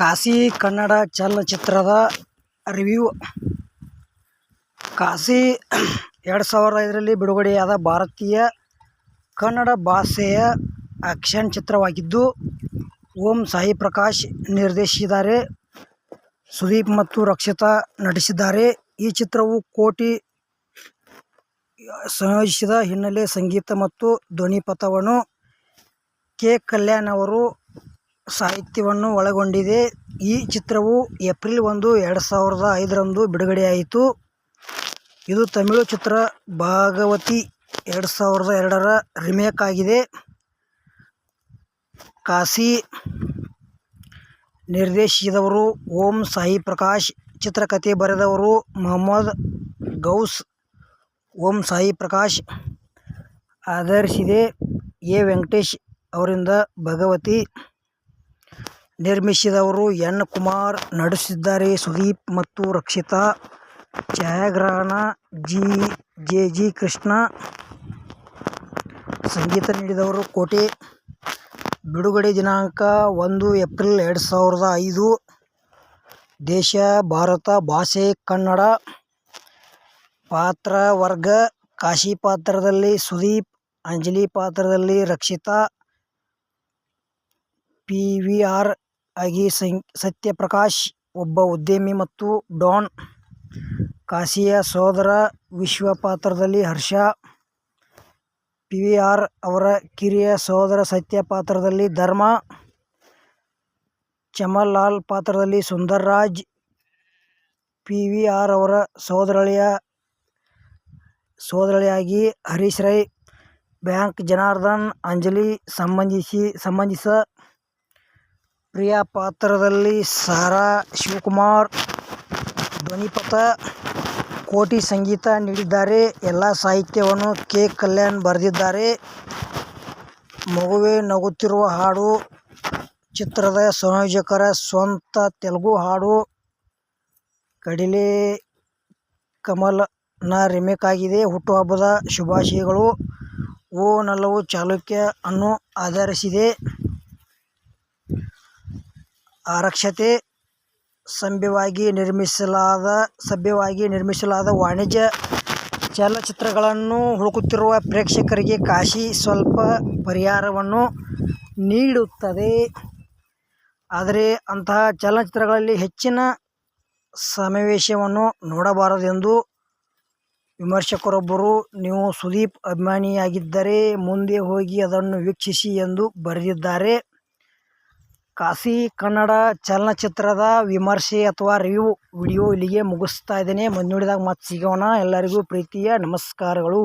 ಕಾಶಿ ಕನ್ನಡ ಚಲನಚಿತ್ರದ ರಿವ್ಯೂ. ಕಾಶಿ ಎರಡು ಸಾವಿರದ ಐದರಲ್ಲಿ ಬಿಡುಗಡೆಯಾದ ಭಾರತೀಯ ಕನ್ನಡ ಭಾಷೆಯ ಆಕ್ಷನ್ ಚಿತ್ರವಾಗಿದ್ದು, ಓಂ ಸಾಯಿ ಪ್ರಕಾಶ್ ನಿರ್ದೇಶಿಸಿದ್ದಾರೆ, ಸುದೀಪ್ ಮತ್ತು ರಕ್ಷಿತಾ ನಟಿಸಿದ್ದಾರೆ. ಈ ಚಿತ್ರವು ಕೋಟಿ ಸಂಯೋಜಿಸಿದ ಹಿನ್ನೆಲೆ ಸಂಗೀತ ಮತ್ತು ಧ್ವನಿಪಥವನ್ನು ಕೆ ಕಲ್ಯಾಣ್ ಅವರು ಸಾಹಿತ್ಯವನ್ನು ಒಳಗೊಂಡಿದೆ. ಈ ಚಿತ್ರವು ಏಪ್ರಿಲ್ ಒಂದು, ಎರಡು ಸಾವಿರದ ಐದರಂದು ಬಿಡುಗಡೆಯಾಯಿತು. ಇದು ತಮಿಳು ಚಿತ್ರ. ಭಾಗವತಿ ಎರಡು ಸಾವಿರದ ಎರಡರ ರಿಮೇಕ್ ಆಗಿದೆ. ಕಾಸಿ ನಿರ್ದೇಶಿಸಿದವರು ಓಂ ಸಾಯಿ ಪ್ರಕಾಶ್, ಚಿತ್ರಕಥೆ ಬರೆದವರು ಮೊಹಮ್ಮದ್ ಗೌಸ್, ಓಂ ಸಾಯಿ ಪ್ರಕಾಶ್ ಆಧರಿಸಿದೆ. ಎ ವೆಂಕಟೇಶ್ ಅವರಿಂದ ಭಗವತಿ ನಿರ್ಮಿಸಿದವರು ಎನ್. ಕುಮಾರ್ ನಡೆಸಿದ್ದಾರೆ ಸುದೀಪ್ ಮತ್ತು ರಕ್ಷಿತಾ ಛಾಯಾಗ್ರಹಣ ಜಿ. ಜೆ. ಜಿ. ಕೃಷ್ಣ. ಸಂಗೀತ ನೀಡಿದವರು ಕೋಟೆ. ಬಿಡುಗಡೆ ದಿನಾಂಕ ಒಂದು ಏಪ್ರಿಲ್ ಎರಡು ಸಾವಿರದ ಐದು. ದೇಶ, ಭಾರತ, ಭಾಷೆ, ಕನ್ನಡ. ಪಾತ್ರ ವರ್ಗ. ಕಾಶಿ ಪಾತ್ರದಲ್ಲಿ ಸುದೀಪ್, ಅಂಜಲಿ ಪಾತ್ರದಲ್ಲಿ ರಕ್ಷಿತಾ. ಪಿ. ವಿ. ಆರ್. ಆಗಿ ಸತ್ಯಪ್ರಕಾಶ್ ಒಬ್ಬ ಉದ್ಯಮಿ ಮತ್ತು ಡಾನ್ ಕಾಸಿಯ ಸೋದರ ವಿಶ್ವ ಪಾತ್ರದಲ್ಲಿ ಹರ್ಷ ಪಿ ವಿ ಆರ್ ಅವರ ಕಿರಿಯ ಸೋದರ ಸತ್ಯ ಪಾತ್ರದಲ್ಲಿ ಧರ್ಮ ಚಮನ್ ಲಾಲ್ ಪಾತ್ರದಲ್ಲಿ Sundar Raj P V R ಅವರ ಸೋದರಳಿಯ ಸೋದರಳಿಯಾಗಿ ಹರೀಶ್ ರೈ, ಬ್ಯಾಂಕ್ ಜನಾರ್ದನ್, ಅಂಜಲಿ ಸಂಬಂಧಿಸಿ, ಸಂಬಂಧಿಸ ಪ್ರಿಯಾ ಪಾತ್ರದಲ್ಲಿ ಸಾರಾ ಶಿವಕುಮಾರ್ ಧ್ವನಿಪಥ ಕೋಟಿ ಸಂಗೀತ ನೀಡಿದ್ದಾರೆ. ಎಲ್ಲ ಸಾಹಿತ್ಯವನ್ನು ಕೆ. ಕಲ್ಯಾಣ್ ಬರೆದಿದ್ದಾರೆ. ಮಗುವೇ ನಗುತ್ತಿರುವ ಹಾಡು, ಚಿತ್ರದ ಸಂಯೋಜಕರ ಸ್ವಂತ ತೆಲುಗು ಹಾಡು, ಕಡಿಲೆ ಕಮಲ್ನ ರಿಮೇಕ್ ಆಗಿದೆ. ಹುಟ್ಟುಹಬ್ಬದ ಶುಭಾಶಯಗಳು. ಓ ನಲವು ಚಾಲುಕ್ಯ ಅನ್ನು ಆಧರಿಸಿದೆ. ಆರಕ್ಷತೆ ಸಭ್ಯವಾಗಿ ನಿರ್ಮಿಸಲಾದ ಸಭ್ಯವಾಗಿ ನಿರ್ಮಿಸಲಾದ ವಾಣಿಜ್ಯ ಚಲನಚಿತ್ರಗಳನ್ನು ಹುಡುಕುತ್ತಿರುವ ಪ್ರೇಕ್ಷಕರಿಗೆ ಕಾಶಿ ಸ್ವಲ್ಪ ಪರಿಹಾರವನ್ನು ನೀಡುತ್ತದೆ. ಆದರೆ ಅಂತಹ ಚಲನಚಿತ್ರಗಳಲ್ಲಿ ಹೆಚ್ಚಿನ ಸಮಾವೇಶವನ್ನು ನೋಡಬಾರದೆಂದು ವಿಮರ್ಶಕರೊಬ್ಬರು, ನೀವು ಸುದೀಪ್ ಅಭಿಮಾನಿಯಾಗಿದ್ದರೆ ಮುಂದೆ ಹೋಗಿ ಅದನ್ನು ವೀಕ್ಷಿಸಿ ಎಂದು ಬರೆದಿದ್ದಾರೆ. ಕಾಶಿ ಕನ್ನಡ ಚಲನಚಿತ್ರದ ವಿಮರ್ಶೆ ಅಥವಾ ರಿವ್ಯೂ ವಿಡಿಯೋ ಇಲ್ಲಿಗೆ ಮುಗಿಸ್ತಾ ಇದ್ದೇನೆ. ಮುಂದಿನದಾಗ ಮತ್ತೆ ಸಿಗೋಣ. ಎಲ್ಲರಿಗೂ ಪ್ರೀತಿಯ ನಮಸ್ಕಾರಗಳು.